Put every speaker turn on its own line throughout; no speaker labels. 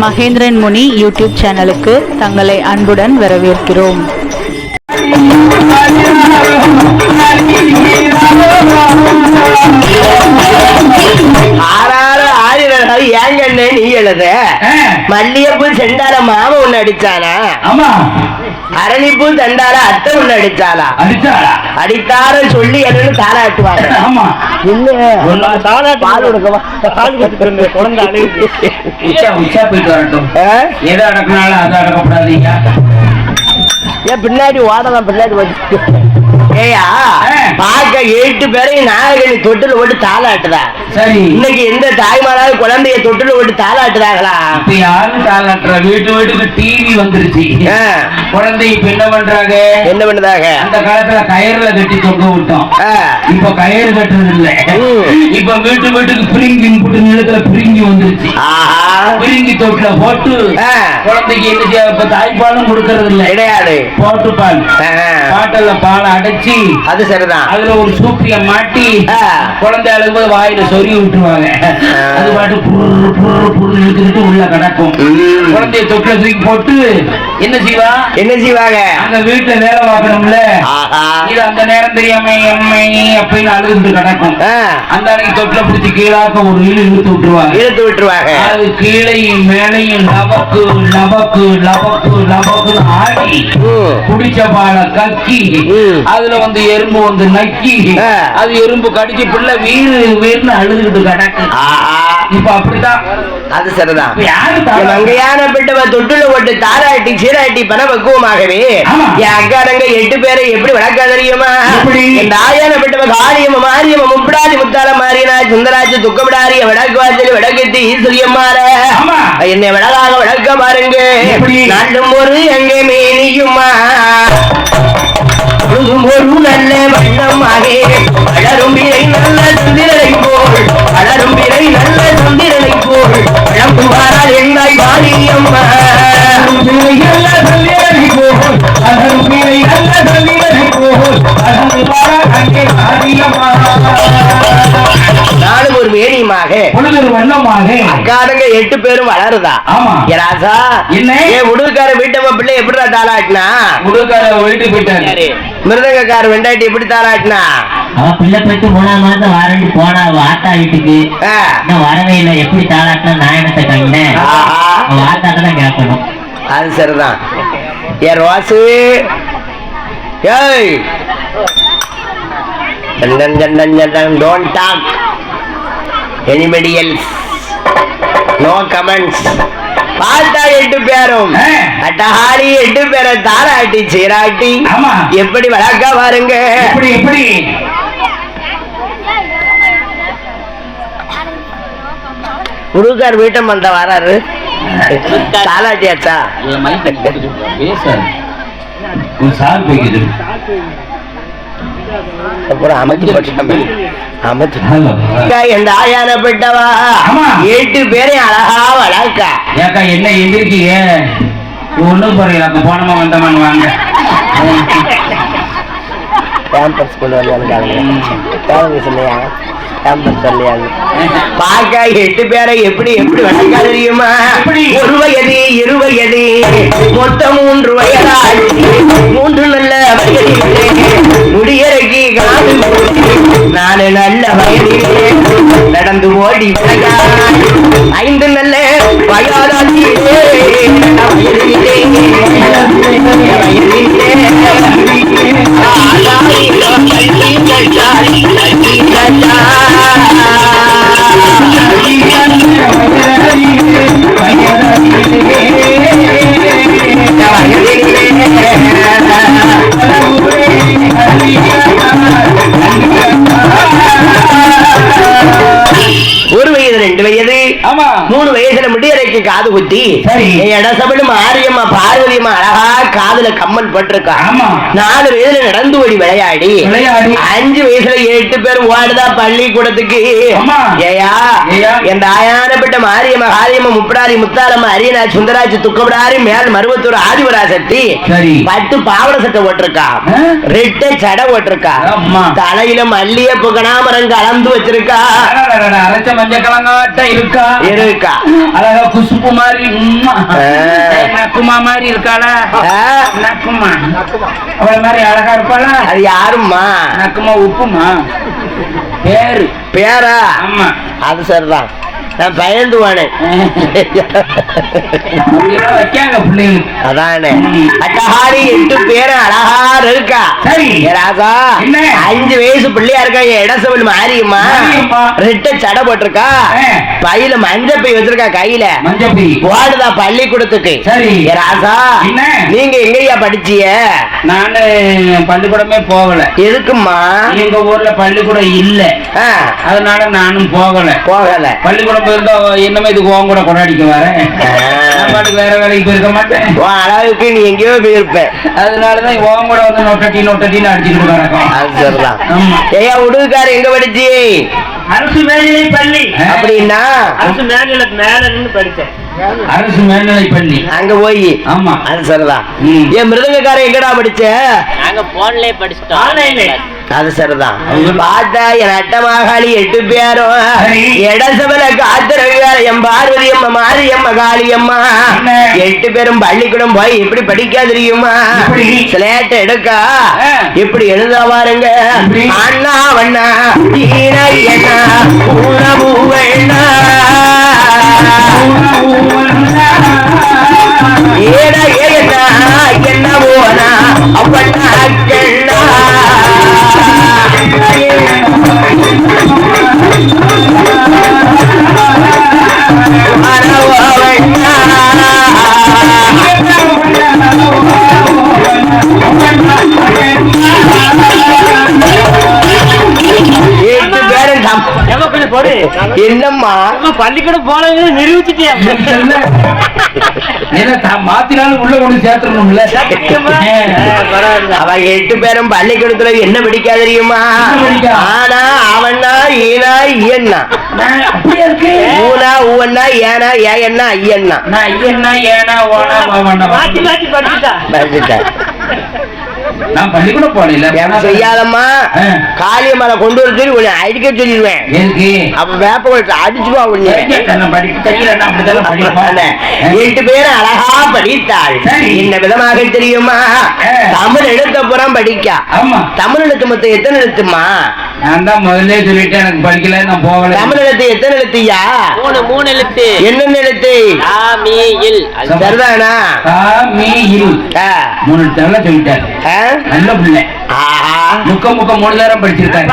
மகேந்திரன் முனி YouTube சேனலுக்கு தங்களை அன்புடன் வரவேற்கிறோம்.
ஏங்கண்ணே நீ எழுத. மல்லிகைப்பூ செண்டால மாம ஒண்ணு அடிச்சானா?
ஆமா.
அரளிப்பூ தண்டால அத்தை ஒண்ணு அடிச்சாளா?
அடிச்சாளா?
அடித்தார சொல்லி என்னன்னு தாராட்டுவாங்க
ஆமா.
இல்ல பால் கொடுக்கவா? பால் கொடுத்து குழந்தை அழுகுது.
உச்சா உச்சா போயிட்டு வரட்டும்? எதை அடக்கினாலும் அதை அடக்கப்படாதீங்க.
ஏன் பின்னாடி ஓடலாம் பின்னாடி வந்து ஏயா. பார்க்க எட்டு பேரையும் நாயகனி தொட்டில் போட்டு தாளாட்டுதா?
சரி.
இன்னைக்கு எந்த தாய்மாராவது குழந்தைய தொட்டில் போட்டு தாளாட்டுறாங்களா
இப்ப யாரும் தாளாட்டுற? வீட்டு வீட்டுக்கு டிவி வந்துருச்சு. குழந்தை இப்ப என்ன பண்றாங்க?
என்ன பண்ணுதாக?
அந்த காலத்துல கயிறுல கட்டி தொங்க விட்டோம். இப்ப கயிறு கட்டுறது இல்ல. இப்ப வீட்டு வீட்டுக்கு பிரிங்கி போட்டு நிலத்துல பிரிங்கி வந்துருச்சு.
ஆஹா.
பிரிங்கி தொட்டில போட்டு. குழந்தைக்கு என்ன செய்ய இப்ப தாய்ப்பாலும் கொடுக்கறது இல்ல
கிடையாது
போட்டு பால். பாட்டல்ல பாலை அடைச்சி
அது சரிதான்
அதுல ஒரு சூப்பிய மாட்டி. குழந்தை அழுகும்போது வாயில சொருகி விட்டுருவாங்க. அது பாட்டு புரு புரு புரு இழுத்துக்கிட்டு உள்ள கிடக்கும். குழந்தைய தொட்டில தூக்கி போட்டு என்ன செய்வா
என்ன செய்வாங்க
அந்த வீட்டுல வேலை பார்க்கணும்ல இது அந்த நேரம் தெரியாம எம்மை அப்படின்னு அழுதுட்டு கிடக்கும். அந்த அன்னைக்கு தொட்டில பிடிச்சி கீழாக்க ஒரு இழு இழுத்து விட்டுருவாங்க
இழுத்து விட்டுருவாங்க
அது கீழையும் மேலையும் லபக்கு லபக்கு லபக்கு லபக்குன்னு ஆடி. குடிச்ச பாலை கக்கி. அதுல வந்து எறும்பு வந்து நக்கி. அது எறும்பு கடிச்சு பிள்ளை வீறு வீர்னு அழுதுகிட்டு கிடக்கு. இப்ப அப்படித்தான்.
அது சரிதான். மங்கையான பெட்டவ தொட்டுல போட்டு தாராட்டி சீராட்டி பண பக்குவமாகவே. என் அக்காரங்க எட்டு பேரை எப்படி வளர்க்க தெரியுமா? தாயான பெட்டவ காளியம்ம மாரியம்ம முப்படாதி முத்தால மாறினா சுந்தராஜ துக்கமிடாரிய விளக்கு வாசல் ஈஸ்வரியம்மார
ஆமா.
என்னை விளக்காக விளக்க பாருங்க? நாளும் ஒரு எங்கே ஒரு மகே வண்ணமாகே வளரும் பிறை நல்ல சந்திரனை போல். வளரும் பிறை நல்ல சந்திரனை போல். வளம்புவாரால் என்னாய் மாரியம்மா
வண்ணமாக
அக்காரங்க எட்டு பேரும் வளருதா
ஆமா
ராசா
என்ன?
ஏன் உடுக்கார வீட்டம்ம பிள்ளை எப்படி தாளாட்டினா
உடுக்கார வீட்டுக்கு போயிட்டாரு
மிருதங்கக்கார வெண்டாட்டி எப்படி தாளாட்டினா
அவ பிள்ளை பெற்று மூணாம் வாரண்டி போனா ஆத்தா வீட்டுக்கு
ஆ.
இன்னும் வரவே இல்லை எப்படி தாளாட்டினா நாயனத்தை கண்டேன்
ஆஹா.
அவ ஆத்தாட்ட தான் கேட்கணும்
அது சரிதான் ஏ ரோசு ஏய் ஜண்டன் ஜண்டன் ஜண்டன் don't talk anybody else no comments பார்த்தா எட்டு பேரும். அட்டஹாரி எட்டு பேரை தாராட்டி சீராட்டி
ஆமா.
எப்படி வளர்க்க பாருங்க
எப்படி எப்படி
முருகார் வீட்டம் வந்த வராரு தாலாட்டியாச்சா
சார் போய்க்குது
அப்புறம் அமைச்சு போட்டாம அமைச்சு என் தாயானப்பட்டவா
ஆமா.
எட்டு பேரையும் அழகா வளர்க்க.
ஏக்கா என்ன எந்திரிக்கீங்க ஒண்ணும் குறையல அப்ப போனமா வந்தமான்னு வாங்க.
கேம்பஸ் கொண்டு வந்தாங்க சொன்னியா கேம்பஸ் சொல்லியாங்க. பார்க்க எட்டு பேரை எப்படி எப்படி வளர்க்க தெரியுமா? ஒரு வயது இரு வயது மொத்தம் மூன்று வயதால் மூன்று நல்ல வயதிலே முடியறக்கி காது நாலு நல்ல வயதிலே நடந்து ஓடி ஐந்து நல்ல வயதாகிலே வயதிலே ஒரு வயது ரெண்டு வயது
ஆமா
மூணு வயசுல முடியறைக்கு காது குத்தி
சரி.
இடசபடும் ஆரியம்மா பார்வதியம்மா காதுல கம்மல் பட்டிருக்கா
ஆமா
நாலு வயசுல நடந்து ஓடி விளையாடி. அஞ்சு வயசுல எட்டு பேர் ஓடுதா பள்ளிக்கூடத்துக்கு. ஏயா. என் தாயானப்பட்ட மாரியம்மா காரியம்மா முப்படாரி முத்தாலம்மா அரியனா சுந்தராஜ் துக்கபடாரி மேல் மருவத்தூர் ஆதிவராசக்தி பட்டு பாவட சட்டை ஓட்டிருக்கா
ஆ?
ரெட்டை சடை ஓட்டிருக்கா. தலையில மல்லிகைப்பூ கனாமரம் கலந்து வச்சிருக்கா
அரைச்ச மஞ்சள் கிழங்காட்ட இருக்கா
இருக்கா
அழகா குசுப்பு மாதிரி. நக்குமா மாதிரி இருக்காளா? நக்குமா? அவள மாதிரி அழகா இருப்பாளா?
அது யாரும்மா?
நக்குமா உப்புமா? பேரு.
பேரா?
ஆமா.
அது சரிதான். நான் பயந்து வானேன் அதானே. அட்டஹாரி எட்டு பேரும் அழகா இருக்கா? ராசா? அஞ்சு வயசு பிள்ளையா இருக்கா? மாறியுமா
மாரியம்மா.
ரெட்ட சடை போட்டிருக்கா. பையில மஞ்சள் பை வச்சிருக்கா கையில? ஓடுதா பள்ளிக்கூடத்துக்கு. ராசா? நீங்க எங்கய்யா படிச்சிய?
நானு பள்ளிக்கூடமே போகல.
எதுக்குமா
எங்க ஊர்ல பள்ளிக்கூடம் இல்ல. அதனால நானும் போகல.
போகல.
பள்ளிக்கூடம் போயிருந்தா என்னமே இதுக்கு உன் கூட கொண்டாடிக்க வரேன் வேற வேலைக்கு போயிருக்க மாட்டேன்.
உன் அளவுக்கு நீ எங்கேயோ போயிருப்ப.
அதனாலதான் உன் கூட வந்து நொட்டட்டி நொட்டட்டின்னு அடிச்சுக்கிட்டு கிடக்கும்
அது சரிதான். ஏயா உடுக்காரு எங்க படிச்சி?
அரசு மேல்நிலை பள்ளி.
அப்படின்னா?
அரசு மேல்நிலை மேல நின்று படிச்சேன்
அரசு மேல்நிலை பள்ளி.
அங்க போய்.
ஆமா.
அது சரிதான். ஏன் மிருதங்கக்காரன் எங்கடா படிச்ச?
நாங்க போன்லயே படிச்சிட்டோம்.
அது சரிதான். பார்த்தா என் அட்டமாகாளி எட்டு பேரும் காத்திரவியார எம் பார்வதி அம்மா மாரியம்மா காளியம்மா? எட்டு பேரும் பள்ளிக்கூடம் போய் எப்படி படிக்க தெரியுமா? எடுக்கா. இப்படி எழுத பாருங்க? அண்ணா வண்ணா என்ன? உணவு ஏட ஏனா என்ன? போனா? அவண்ணா கண்ணா.
Yeah.
என்னம்மா?
பள்ளிக்கூடம் போனது நிரூபிச்சிட்டியா?
மாத்தினாலும் உள்ள கொண்டு சேர்த்துடணும்ல?
எட்டு பேரும் பள்ளிக்கூடத்துல என்ன படிக்கா தெரியுமா? ஆனா அவனா ஈனா
இருக்கு?
ஊனா ஊவன்னா ஏனா ஏன்னா
நான் ஐயன்னா ஏனா ஓனா பாவண்ணா
மாத்தி மாத்தி படிச்சுட்டா.
படிச்சுட்டேன்.
நான் பள்ளிக்கூடம் போனேன்
செய்யாதம்மா. கொண்டு வர சொல்லி உன்னை அடிக்க சொல்லிடுவேன்.
எதுக்கு?
அப்ப வேப்ப கொழுத்து அடிச்சுவா உன்னை. எட்டு பேரும் அழகா படித்தாள். என்ன விதமாக தெரியுமா. தமிழ் எழுத்த புறம் படிக்கா. தமிழ் எழுத்து மொத்தம் எத்தனை எழுத்துமா
நான் தான் முதல்ல சொல்லிட்டேன் எனக்கு படிக்கல நான் போகல.
தமிழ் எழுத்து எத்தனை எழுத்துயா
மூணு மூணு எழுத்து.
என்னென்ன எழுத்து?
ஆ, மீ, இல். அது
சரிதானா?
கா மீ இல்
ஆ.
மூணு தடவை சொல்லிட்டாரு? நல்ல பிள்ளை.
ஆஹா.
முக்க முக்க மூணு நேரம் படிச்சிருக்காரு.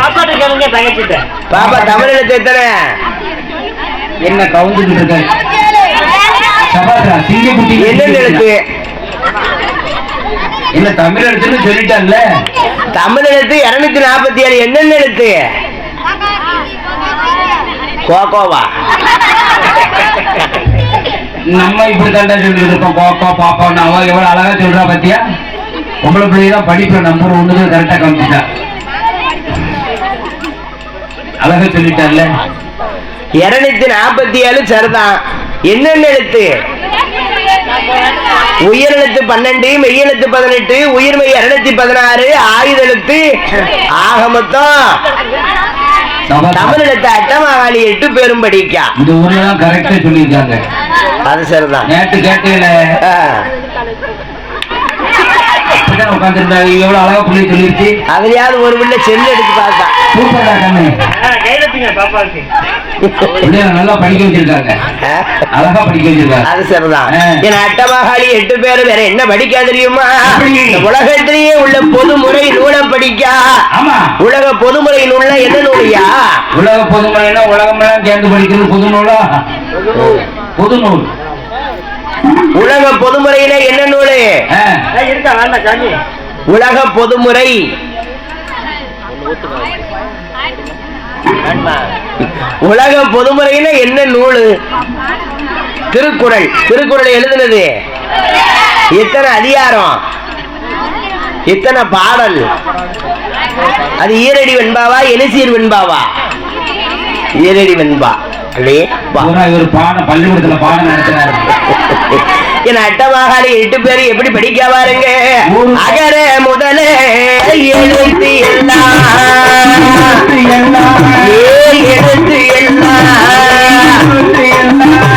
பாப்பா தமிழ் எழுத்து எத்தனை?
என்ன கவுந்துக்கிட்டு இருக்காரு?
என்னென்ன எழுத்து?
என்ன தமிழ் எழுத்துன்னு சொல்லிட்டான்ல?
தமிழ் எழுத்து இருநூத்தி நாற்பத்தி ஏழு. என்னென்ன எழுத்து? கோகோவா.
நம்ம இப்படி தாண்டா சொல்லிட்டு இருக்கோம் பாப்பா பாப்பான்னு அவ எவ்வளவு அழகா சொல்றா பாத்தியா? உங்களை பிள்ளைதான் படிப்புல நம்பர் ஒண்ணுது கரெக்டா காமிச்சிட்டா அழகா சொல்லிட்டார்ல
இருநூத்தி நாற்பத்தி ஏழு சரிதான். என்னென்ன எழுத்து? உயிர் எழுத்து பன்னெண்டு மெய் எழுத்து பதினெட்டு உயிர்மெய் இருநூத்தி பதினாறு ஆயுத எழுத்து ஆக மொத்தம்
சபாத்ரா,
தமிழ் எழுத்து அட்டமாகாளி எட்டு பேரும் படிக்கா.
இந்த ஊர்ல தான் கரெக்டா சொல்லியிருக்காங்க.
அது சரிதான்.
நேற்று கேட்டீங்கள? உட்காந்துருந்தாங்க எவ்வளவு அழகா பிள்ளை சொல்லிருச்சு.
அதுலயாவது ஒரு பிள்ளை செல்லு எடுத்து பார்த்தா
கண்ணு. நல்லா படிக்க வச்சிருக்காங்க? அழகா படிக்க வச்சிருக்காங்க.
அது சரிதான். என் அட்டமகாளி எட்டு பேரும் வேற என்ன படிக்கா தெரியுமா? உலகத்திலேயே உள்ள பொதுமுறை நூலை படிக்கா? உலக பொதுமுறை நூல்ல என்ன நூலியா?
உலக பொதுமறைனா உலகமெல்லாம் சேர்ந்து படிக்கிறது புது நூலா. புது நூல்.
உலக பொதுமுறையில என்ன நூலு? உலக பொதுமுறை. உலக பொதுமுறையில என்ன நூலு? திருக்குறள். திருக்குறள் எழுதுனது? எத்தனை அதிகாரம். எத்தனை பாடல். அது ஈரடி வெண்பாவா எலிசீர் வெண்பாவா? ஈரடி வெண்பா.
பள்ளிக்கூடத்துல பாடம் நடத்தினாரு
என் அட்டமாகாளி எட்டு பேரு எப்படி படிக்க பாருங்க? அகர முதல எழுத்து எல்லாம் எழுத்து எல்லாம்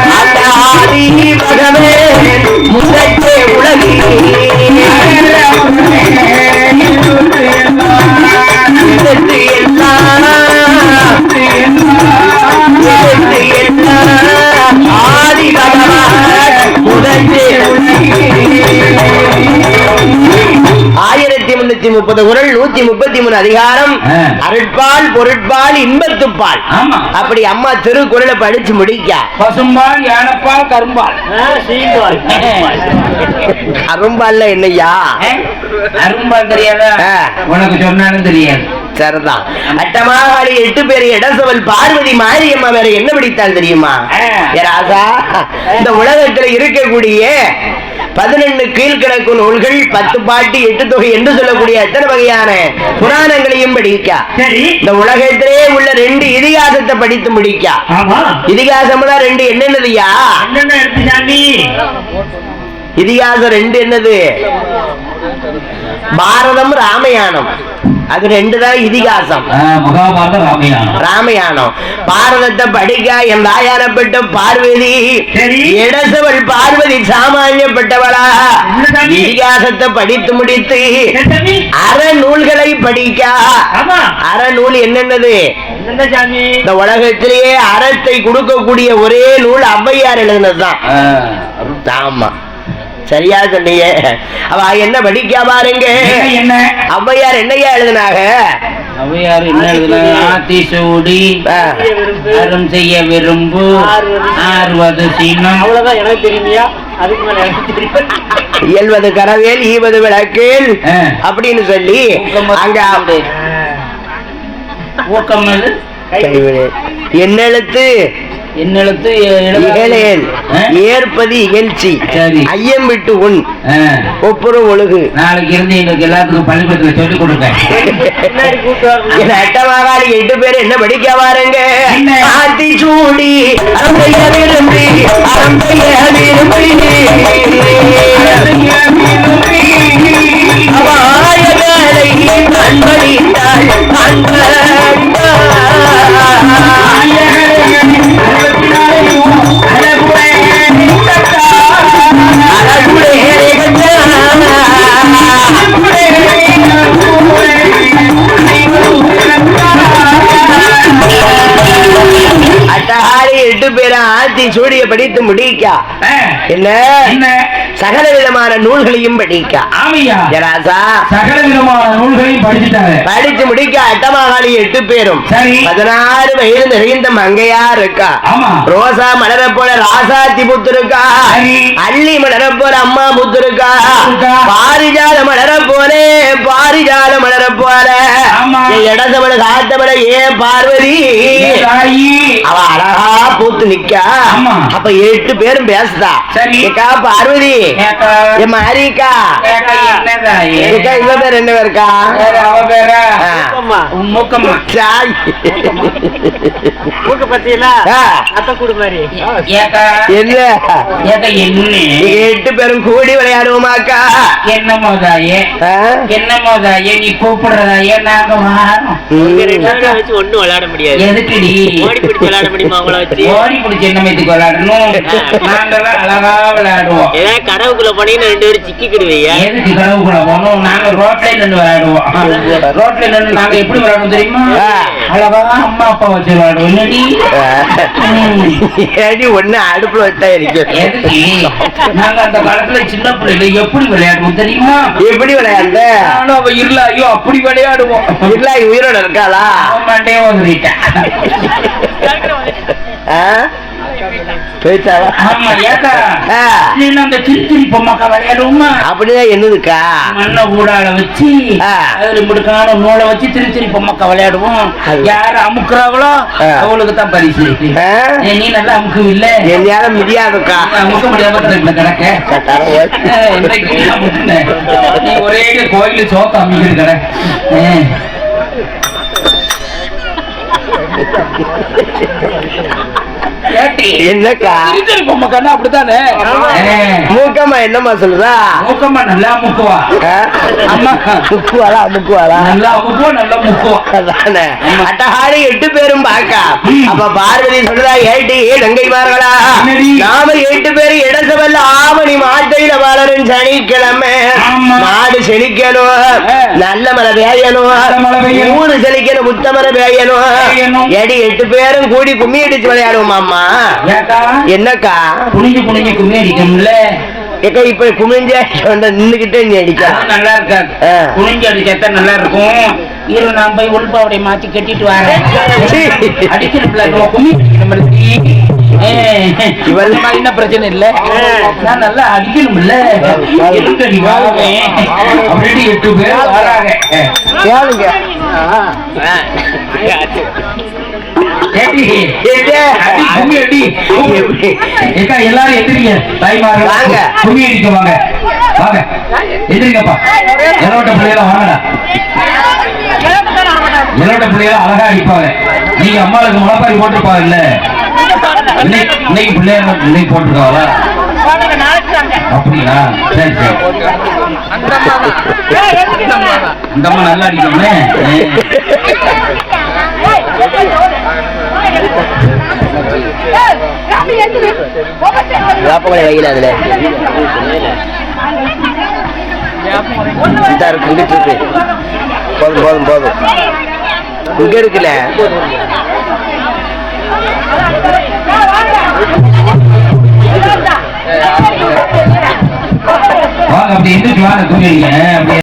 முப்பது குரல் நூத்தி முப்பத்தி மூணு அதிகாரம். அருட்பால் பொருட்பால் இன்பத்துப்பால். அப்படி அம்மா திருக்குறளை படிச்சு முடிக்க.
பசும்பால் யானைப்பால் கரும்பால்.
என்னய்யா
ஏ? அரும்பால் தெரியாதா. உனக்கு சொன்னாலும் தெரியாது.
சரிதான். அட்டமாகாளி எட்டு பேர் இடசவல் பார்வதி மாரியம்மா வேற என்ன பிடித்தால் தெரியுமா? ராசா இந்த உலகத்துல இருக்கக்கூடிய பதினெண்டு கீழ்கிழக்கு நூல்கள் பத்து பாட்டு எட்டு தொகை என்று சொல்லக்கூடிய எத்தனை வகையான புராணங்களையும் படிக்க. இந்த உலகத்திலே உள்ள ரெண்டு இதிகாசத்தை படித்து முடிக்க. இதிகாசம்னா ரெண்டு என்னென்னதுயா இதிகாசம் ரெண்டு என்னது? பாரதம் ராமயானம் அது ரெண்டு தான் இதிகாசம் ராமயானம் பாரதத்தை படிக்க என் தாயாரப்பட்ட பார்வதி. இடசவள் பார்வதி சாமானியப்பட்டவளா? இதிகாசத்தை படித்து முடித்து அறநூல்களை படிக்க.
ஆமா.
அறநூல் என்னென்னது? இந்த உலகத்திலேயே அறத்தை கொடுக்கக்கூடிய ஒரே நூல் ஔவையார் எழுதினதுதான். ஆமா. சரியா சொன்னீங்க. அவ என்ன படிக்க பாருங்க
என்ன, என்ன?
ஔவையார் என்னையா எழுதினாங்க?
அவையார் என்ன எழுதுனாங்க? ஆத்தி சூடி
ஆ.
அறம் செய்ய விரும்பு. ஆறுவது சீனம்
அவ்வளவுதான் எனக்கு தெரியுமியா? அதுக்கு மேல எனக்கு தெரியும்
இயல்வது கரவேல் ஈவது விளக்கேல். அப்படின்னு சொல்லி அங்க
ஊக்கம்
கைவிடு. என்னெழுத்து
என்னெழுத்து
இகழேல்? ஏற்பது இகழ்ச்சி
சரி.
ஐயம் விட்டு உன். ஒப்புறம் ஒழுகு
நாளைக்கு இருந்து எங்களுக்கு எல்லாத்துக்கும் பள்ளிக்கூடத்துல சொல்லிக் கொடுங்க
எட்டு பேர் என்ன படிக்க வாருங்க? ஆத்தி சூடி அறம்பைய விரும்பி அறம்பைய விரும்பி அவாயகளை கண்படித்தாள் அட்டகாரி எட்டு பேரும் ஆத்தி சூடிய படித்து முடிக்க. என்ன? சகல விதமான நூல்களையும் படிக்க. ஜராசா
சகல விதமான நூல்களையும் படிச்சுட்டாங்க
படிச்சு முடிக்க அட்டமகாளி எட்டு பேரும். பதினாறு வயது நிறைந்த மங்கையா இருக்கா ரோசா மலர போல ராசாத்தி புத்து இருக்கா. அள்ளி மலர போல அம்மா புத்து இருக்கா. பாரிஜால மலர போல பாரிஜால மலர போல.
ஆமா.
இடத்தவள காத்தவள ஏன் பார்வதி. அவ அழகா பூத்து நிக்க. அப்ப எட்டு பேரும் பேசுதா. பார்வதி. ஏ மாரிக்கா
என்ன?
ஏக்கா இவ பேர் என்ன பேருக்கா
அவ பேரா? மூக்கம்மா.
சாய்.
மூக்க பத்தியலா. அத்த கூடு மாதிரி
என்ன
என்ன?
எட்டு பேரும் கூடி விளையாடுவோமாக்கா
என்னமோ தாயே?
ஆ?
என்னமோ தாயே? நீ கூப்பிடுறதாயே நாங்க வரோம்.
வச்சு ஒண்ணும் விளையாட முடியாது
எதுக்குடி?
ஓடி பிடிச்சு விளையாட முடியுமா அவங்கள வச்சு
ஓடி பிடிச்சு என்ன மேய்த்துக்கு விளையாடணும்? நாங்கெல்லாம் அழகா விளையாடுவோம்
ஏதாவது கடவுக்குள்ள போனீங்கன்னா ரெண்டு பேரும் சிக்கிக்கிடுவீங்க.
எதுக்கு கடவுக்குள்ள போகணும்? நாங்க ரோட்ல நின்று விளையாடுவோம். ரோட்ல நின்று நாங்க எப்படி விளையாடுவோம் தெரியுமா?
ஆ.
அழகா அம்மா அப்பா வச்சு விளையாடுவோம்.
ஒண்ணு அடுப்புல வச்சா இருக்கு
எதுக்கு? நாங்க அந்த காலத்துல சின்ன பிள்ளைல எப்படி விளையாடுவோம் தெரியுமா?
எப்படி விளையாண்ட
நானும் அவ இருல ஐயோ அப்படி விளையாடுவோம்.
இல்ல உயிரோட இருக்காளா?
மண்டையே வந்துட்டேன்
ஆ? போயிட்டாளா?
அந்த திருத்திரி பொம்மாக்கா விளையாடுவோமா
அப்படிதான் என்னதுக்கா?
மண்ணை ஊடால வச்சு. அதுல முடுக்கான நூலை வச்சு திரு திரு பொம்மக்கா விளையாடுவோம். யார் அமுக்குறாங்களோ
ஆ.
அவங்களுக்கு தான் பரிசு நீ நல்லா அமுக்கு இல்ல
என்னால முடியாதுக்கா.
அமுக்க முடியாம கிடக்க. நீ ஒரே கோயில சோத்த அமுக்கிட்டு கிட ஆ. ஏட்டி,
என்னக்கா?
அப்படித்தானே.
மூக்கம்மா என்னம்மா சொல்லுதா?
மூக்கம்மா நல்லா முக்குவா.
ஆ?
அம்மா.
முக்குவாளா முக்குவாளா?
நல்லா முக்குவா நல்லா முக்குவா.
அதானே. அட்டகாடி எட்டு பேரும் பார்க்க அப்ப பார்வதி சொல்றா ஏட்டி கங்கைமார்களா
என்னடி?
நாம எட்டு பேரும் இடசவல்ல ஆவணி மாத்தையில வளரும் சனிக்கிழமை. மாடு செழிக்கணும். நல்ல மழை பெய்யணும். ஊரு செழிக்கணும் முத்த மழை பெய்யணும். ஏடி எட்டு பேரும் கூடி கும்மி அடிச்சு விளையாடுவோம்
ஏக்கா?
என்னக்கா?
குனிஞ்சு குனிஞ்சு கும்மி அடிக்கணும்ல
ஏக்கா இப்ப குமிஞ்சா நின்னுகிட்டே நீ அடிக்க.
நல்லா இருக்காது. குனிஞ்சு அடிச்சா நல்லா இருக்கும். இரு நான் போய் உள்பாவடை மாத்தி கட்டிட்டு வரேன். அடிக்கணும்ல கும்மி என்ன பிரச்சனை இல்ல? நான் நல்லா அடிக்கணும்ல.
கேளுங்க.
எல்லாரும் எதிரிங்க தாய்மார்கள்
வாங்க.
கும்மி அடிக்க வாங்க. வாங்க. எதிரிங்கப்பா எலோட்ட பிள்ளைகள வாங்கடா. எலோட்ட பிள்ளைகள அழகா அடிப்பாங்க. நீங்க அம்மாளுக்கு முளப்பாரி போட்டிருப்பாங்க இல்ல இன்னைக்கு பிள்ளைங்க இன்னைக்கு போட்டிருக்காங்களா? அப்படியா சரி சரி. இந்த அம்மா நல்லா அடிக்கணுமே
வேப்பமலை வைக்கல அதுல இந்த இருக்கு இங்கிட்டு இருக்கு போதும் போதும் போதும் இங்க இருக்குல்ல
வாங்க அப்படி எந்திரிச்சு வாங்க